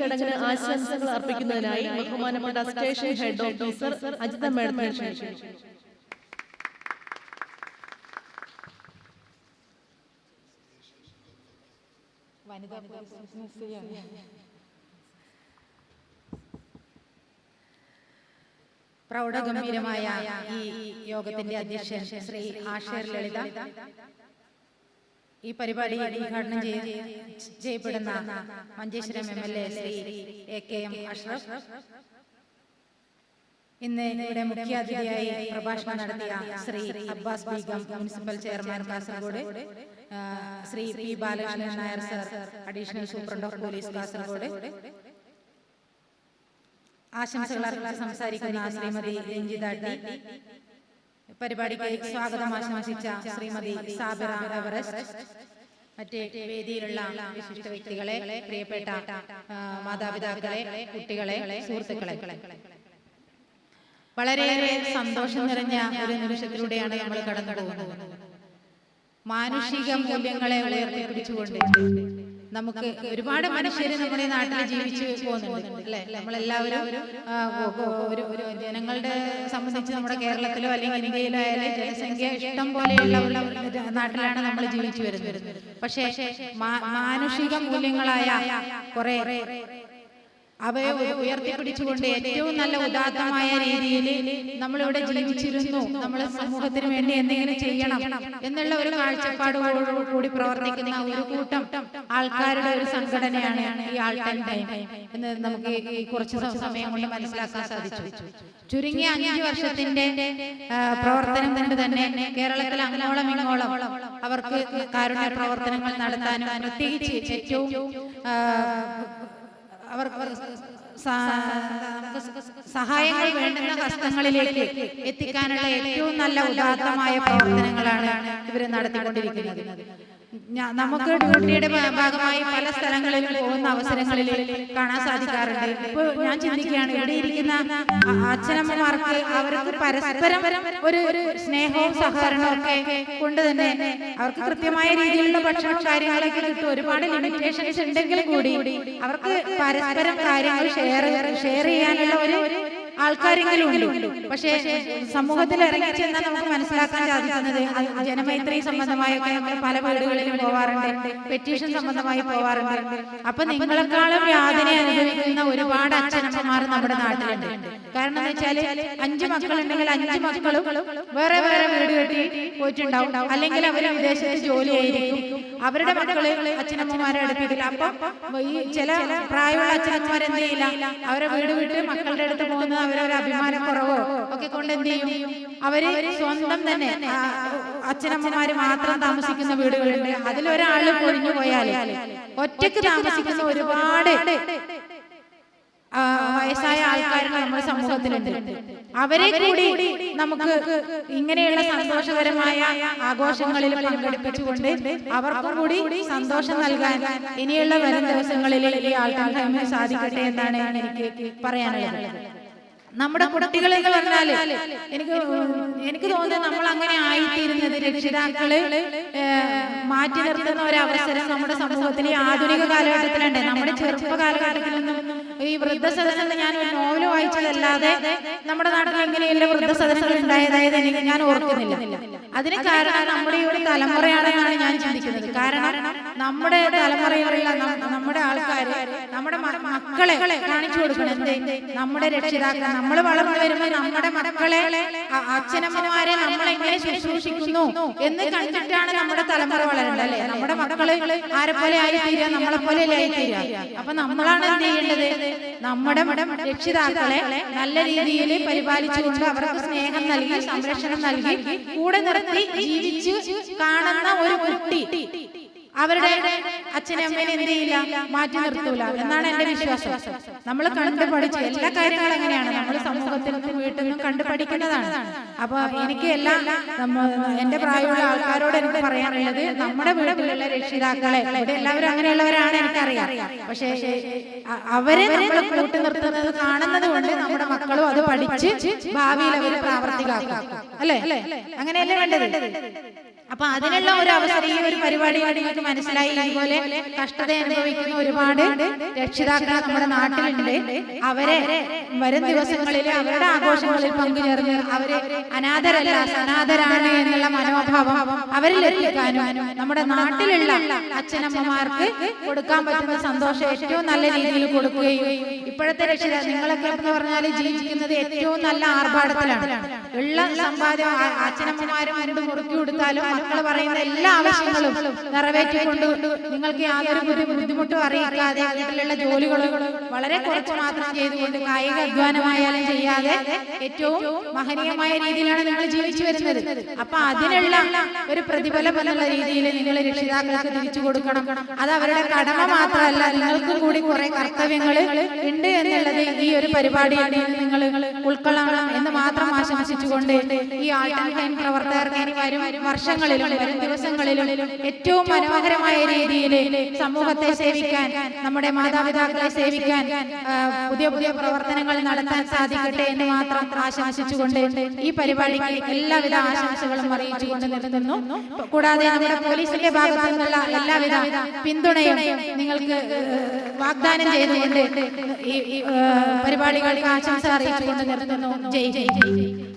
ചടങ്ങിന് ആശംസകൾ അർപ്പിക്കുന്നതിനായി ബഹുമാനപ്പെട്ട സ്റ്റേഷൻ ഹെഡ് ഓഫീസർ അജിത മേഡത്തെ ക്ഷണിച്ചു. വനിതാ പോലീസ് മിസ്സിയാണ്. പ്രൗഢഗംഭീരമായ ഈ യോഗത്തിന്റെ അധ്യക്ഷൻ ശ്രീ ആഷേർ ലളിത. ഈ പരിപാടി ഉദ്ഘാടനം ചെയ്യ- ചെയ്യപ്പെടുന്ന Manjeshwaram M L A Shri A K M Ashraf. ഇന്ന് ഇവിടെ മുഖ്യാതിഥിയായി പ്രഭാഷണം നടത്തിയ Shri Abbas Begum municipal chairman Kasaragod. Shri P Balakrishnan Nair sir additional superintendent of police Kasaragod. ആശംസകൾ സംസാരിക്കുന്ന ശ്രീമതി രഞ്ജിത ടി. പരിപാടിക്ക് സ്വാഗതം ആശംസിച്ച ശ്രീമതി സാബിറ എവറസ്റ്റ്. മറ്റ് വേദിയിലുള്ള വിശിഷ്ട വ്യക്തികളെ പ്രിയപ്പെട്ട മാതാപിതാക്കളെ കുട്ടികളെ സുഹൃത്തുക്കളെ. വളരെയേറെ സന്തോഷം നിറഞ്ഞ ഒരു നിമിഷത്തിലൂടെയാണ് നമ്മൾ കടന്നു പോകുന്നത് മാനുഷിക മൂല്യങ്ങളെ ഉയർത്തിപ്പിടിച്ചുകൊണ്ട് നമുക്ക് ഒരുപാട് മനുഷ്യര് നമ്മുടെ നാട്ടിൽ ജീവിച്ചു പോകുന്നുണ്ട്. അല്ലെ? നമ്മളെല്ലാവരും ഒരു ജനങ്ങളുടെ സംബന്ധിച്ച് നമ്മുടെ കേരളത്തിലോ അല്ലെങ്കിൽ ഇന്ത്യയിലോ ആയാലും ജനസംഖ്യ ഇഷ്ടം പോലെയുള്ള നാട്ടിലാണ് നമ്മൾ ജീവിച്ചു വരുന്നത്. പക്ഷേ മാനുഷിക മൂല്യങ്ങളായ കുറെ അവയെ ഉയ- ഉയർത്തിപ്പിടിച്ചുകൊണ്ട് ഏറ്റവും നല്ല ഉദാത്തമായ രീതിയിൽ നമ്മളിവിടെ ജീവിച്ചിരുന്നു. നമ്മൾ സമൂഹത്തിന് വേണ്ടി എന്തെങ്കിലും ചെയ്യണം എന്നുള്ള ഒരു കാഴ്ചപ്പാടോട് കൂടി പ്രവർത്തിക്കുന്ന ഒരു കൂട്ടം ആൾക്കാരുടെ ഒരു സംഘടനയാണ് ഈ ആൾ ടൈം ടൈം എന്ന് നമുക്ക് കുറച്ച് സമയം കൊണ്ട് മനസ്സിലാക്കാൻ സാധിച്ചു. ചുരുങ്ങിയ അഞ്ചു വർഷത്തിന്റെ പ്രവർത്തനം കൊണ്ട് തന്നെ കേരളത്തിൽ അങ്ങോളം ഇങ്ങോളം അവർക്ക് കാരുണ്യ പ്രവർത്തനങ്ങൾ നടത്താനും പ്രത്യേകിച്ച് ഏറ്റവും ആ, അവർക്ക് സ- നമുക്ക് സഹായങ്ങൾ വേണ്ടുന്ന കഷ്ടങ്ങളിലേക്ക് എത്തിക്കാനുള്ള ഏറ്റവും നല്ല ഉദാത്തമായ പ്രവർത്തനങ്ങളാണ് ഇവർ നടത്തിക്കൊണ്ടിരിക്കുന്നത്. നമുക്ക് ഡ്യൂട്ടിയുടെ ഭാഗമായി പല സ്ഥലങ്ങളിൽ പോകുന്ന അവസരങ്ങളിൽ കാണാൻ സാധിക്കാറുണ്ട്. ഇപ്പൊ ഞാൻ ചിന്തിക്കുകയാണ് ഇവിടെ ഇരിക്കുന്ന അച്ഛനമ്മമാർക്ക് അവർക്ക് പരസ്പരം ഒരു ഒരു സ്നേഹവും സഹകരണവും ഒക്കെ കൊണ്ട് തന്നെ അവർക്ക് കൃത്യമായ രീതിയിലുള്ള ഭക്ഷണം കാര്യങ്ങളൊക്കെ കിട്ടും. ഒരുപാട് ലിമിറ്റേഷൻസ് ഉണ്ടെങ്കിൽ കൂടി അവർക്ക് പരസ്പരം കാര്യങ്ങൾ ഷെയർ ഷെയർ ചെയ്യാനുള്ള ഒരു ആൾക്കാരെങ്കിലും ഉണ്ട്. പക്ഷേ സമൂഹത്തിൽ ഇറങ്ങി ചെന്നാൽ നമുക്ക് മനസ്സിലാക്കാൻ സാധിക്കുന്നത് ജനമൈത്രി സംബന്ധമായൊക്കെ നമ്മൾ പല വീടുകളിലും പോവാറുണ്ട് പെറ്റീഷൻ സംബന്ധമായി പോവാറുണ്ട് അപ്പൊ നിങ്ങളെക്കാളും വ്യാധിനെ അനുഭവിക്കുന്ന ഒരുപാട് അച്ഛനമ്മമാർ നമ്മുടെ നാട്ടിലുണ്ട്. കാരണം എന്ന് വെച്ചാൽ അഞ്ച് മക്കളുണ്ടെങ്കിൽ അഞ്ച് മക്കളും വേറെ വേറെ വീട് കെട്ടി പോയിട്ടുണ്ടാവും. അല്ലെങ്കിൽ അവർ വിദേശത്ത് ജോലി ആയിരിക്കും അവരുടെ മക്കൾ അച്ഛനമ്മമാരെ അടുപ്പിക്കില്ല. അപ്പൊ ഈ ചില പ്രായമുള്ള അച്ഛനമ്മമാർ എന്ത് ചെയ്യില്ല? അവരെ വീട് വിട്ട് മക്കളുടെ അടുത്ത് പോകുന്നത് അവരൊരു അഭിമാനക്കുറവോ ഒക്കെ കൊണ്ട് എന്ത് ചെയ്യും? അവർ സ്വന്തം തന്നെ അച്ഛനമ്മമാര് മാത്രം താമസിക്കുന്ന വീടുകളുണ്ട് അതിലൊരാൾ പൊഴിഞ്ഞു പോയാൽ ഒറ്റയ്ക്ക് താമസിക്കുന്ന ഒരുപാട് വയസ്സായ ആൾക്കാർ നമ്മുടെ സമൂഹത്തിലുണ്ട്. അവരെ കൂടി നമുക്ക് ഇങ്ങനെയുള്ള സന്തോഷകരമായ ആഘോഷങ്ങളിൽ പങ്കെടുപ്പിച്ചുകൊണ്ട് അവർക്കും കൂടി സന്തോഷം നൽകാൻ ഇനിയുള്ള വരും ദിവസങ്ങളിൽ ഈ ആൾക്കാർക്ക് സാധിക്കട്ടെ എന്നാണ് എനിക്ക് പറയാനുള്ളത്. നമ്മുടെ കുട്ടികളെ എന്ന് പറഞ്ഞാൽ എനിക്ക് എനിക്ക് തോന്നുന്നത് നമ്മൾ അങ്ങനെ ആയിത്തീരുന്നത് രക്ഷിതാക്കൾ മാറ്റി നിർത്തുന്ന ഒരു അവസരം നമ്മുടെ സമൂഹത്തിൽ ഈ ആധുനിക കാലഘട്ടത്തിലുണ്ട്. നമ്മുടെ ചെറുപ്പ കാലഘട്ടത്തിലൊന്നും ഈ വൃദ്ധസദസ്സെന്ന് ഞാൻ ഒരു നോവൽ വായിച്ചതല്ലാതെ നമ്മുടെ നാട്ടിൽ എങ്ങനെയുള്ള വൃദ്ധസദസ്സുകൾ ഉണ്ടായതായത് എനിക്ക് ഞാൻ ഓർക്കുന്നില്ല. അതിന് കാരണം നമ്മുടെ ഈ ഒരു തലമുറയാണെന്നാണ് ഞാൻ ചിന്തിക്കുന്നത്. കാരണം നമ്മുടെ തലമുറയിലുള്ള നമ്മുടെ ആൾക്കാർ നമ്മുടെ മക്കളെ കാണിച്ചു കൊടുക്കണം നമ്മുടെ രക്ഷിതാക്കൾ നമ്മൾ വളർന്നു വരുമ്പോൾ നമ്മുടെ മക്കളെ അച്ഛനമ്മമാരെ നമ്മൾ എങ്ങനെ ശുശ്രൂഷിക്കുന്നു എന്ന് കണ്ടിട്ടാണ് നമ്മുടെ തലമുറ വളരേണ്ടത് അല്ലേ? നമ്മുടെ മക്കളെ ആരെ പോലെ ആയി തീരുക നമ്മളെ പോലെ ആയി തീരുക അപ്പൊ നമ്മളാണ് എന്ത് ചെയ്യേണ്ടത്? നമ്മുടെ രക്ഷിതാക്കളെ നല്ല രീതിയിൽ പരിപാലിച്ചുകൊണ്ട് അവർക്ക് സ്നേഹം നൽകി സംരക്ഷണം നൽകി കൂടെ നിർത്തി ജീവിച്ച് കാണുന്ന ഒരു കുട്ടി. അവരുടെ അച്ഛനും അമ്മേനെ എന്ത് ചെയ്യില്ല മാറ്റി നിർത്തൂല എന്നാണ് എന്റെ വിശ്വാസം. നമ്മൾ കണ്ടു പഠിച്ചു എല്ലാ കാര്യങ്ങളും എങ്ങനെയാണ് നമ്മൾ സമൂഹത്തിൽ നിന്നും വീട്ടിൽ നിന്നും കണ്ടു പഠിക്കുന്നതാണ്. അപ്പൊ എനിക്ക് എല്ലാ എന്റെ പ്രായമുള്ള ആൾക്കാരോട് എനിക്ക് പറയാനുള്ളത് നമ്മുടെ വീട്ടിലുള്ള രക്ഷിതാക്കളെ. എല്ലാവരും അങ്ങനെയുള്ളവരാണ് എനിക്കറിയാം. പക്ഷേ അവരെ നമ്മൾ കൂട്ടി നിർത്തുന്നത് കാണുന്നത് കൊണ്ട് നമ്മുടെ മക്കളും അത് പഠിച്ച് ഭാവിയിൽ അവർ പ്രാവർത്തികാക്കും അല്ലേ? അങ്ങനെയല്ലേ വേണ്ടത്? അപ്പൊ അതിനുള്ള ഒരു അവസരം ഈ ഒരു പരിപാടി നിങ്ങൾക്ക് മനസ്സിലായി ഇതുപോലെ കഷ്ടത അനുഭവിക്കുന്ന ഒരുപാട് രക്ഷിതാക്കൾ നമ്മുടെ നാട്ടിലുണ്ട്. അവരെ വരും ദിവസങ്ങളിൽ അവരുടെ ആഘോഷങ്ങളിൽ പങ്കുചേർന്ന് അവർ അനാഥരല്ല സനാഥരാണ് എന്നുള്ള മനോഭാവം അവരിൽ എത്തിക്കാനും നമ്മുടെ നാട്ടിലുള്ള അച്ഛനമ്മമാർക്ക് കൊടുക്കാൻ പറ്റുന്ന സന്തോഷം ഏറ്റവും നല്ല രീതിയിൽ കൊടുക്കുകയും ഇപ്പോഴത്തെ രക്ഷിത നിങ്ങളൊക്കെ എന്ന് പറഞ്ഞാൽ ജീവിക്കുന്നത് ഏറ്റവും നല്ല ആർഭാടത്തിലാണ്. ഉള്ള സമ്പാദ്യം അച്ഛനമ്മമാരും ആരും മുറുക്കി കൊടുത്താലും മക്കൾ പറയുന്ന എല്ലാ ആവശ്യങ്ങളും നിറവേറ്റിക്കൊണ്ട് നിങ്ങൾക്ക് യാതൊരു ബുദ്ധി- ബുദ്ധിമുട്ടും അറിയിക്കാതെ വീട്ടിലുള്ള ജോലികളും വളരെ കുറച്ച് മാത്രം ചെയ്തുകൊണ്ട് കായിക അധ്വാനമായാലും ചെയ്യാതെ ഏറ്റവും മഹനീയമായ രീതിയിലാണ് നിങ്ങൾ ജീവിച്ചു വരുന്നത്. അപ്പൊ അതിനുള്ള ഒരു പ്രതിഫലം എന്നുള്ള രീതിയിൽ നിങ്ങൾ രക്ഷിതാക്കൾക്ക് തിരിച്ചു കൊടുക്കണം. അത് അവരുടെ കടമ മാത്രമല്ല നിങ്ങൾക്കും കൂടി കുറെ കർത്തവ്യങ്ങൾ ഉണ്ട് എന്നുള്ളത് ഈ ഒരു പരിപാടിയിൽ നിങ്ങൾ ഉൾക്കൊള്ളണം എന്ന് മാത്രം ആശംസിച്ചുകൊണ്ട് ഈ ആർട്ട് ആൻഡ് പ്രവർത്തകർക്ക് വരും. വർഷങ്ങളിലും വരും ദിവസങ്ങളിലും ഏറ്റവും മനോഹരമായ രീതിയിൽ സമൂഹത്തെ സേവിക്കാൻ നമ്മുടെ മാതാപിതാക്കളെ സേവിക്കാൻ പുതിയ പുതിയ പ്രവർത്തനങ്ങൾ നടത്താൻ സാധിക്കട്ടെ എന്ന് മാത്രം ആശംസിച്ചുകൊണ്ട് ഈ പരിപാടിക്ക് എല്ലാവിധ ആശംസകളും അറിയിച്ചുകൊണ്ട് നിർത്തുന്നു. കൂടാതെ നമ്മുടെ പോലീസിന്റെ ഭാഗത്തു നിന്നുള്ള എല്ലാവിധ പിന്തുണയും നിങ്ങൾക്ക് വാഗ്ദാനം ചെയ്തുകൊണ്ട് ഈ പരിപാടികൾക്ക് ആശംസ അറിയിച്ചുകൊണ്ട് നിർത്തുന്നു. ജയ് ജയ് ജയ്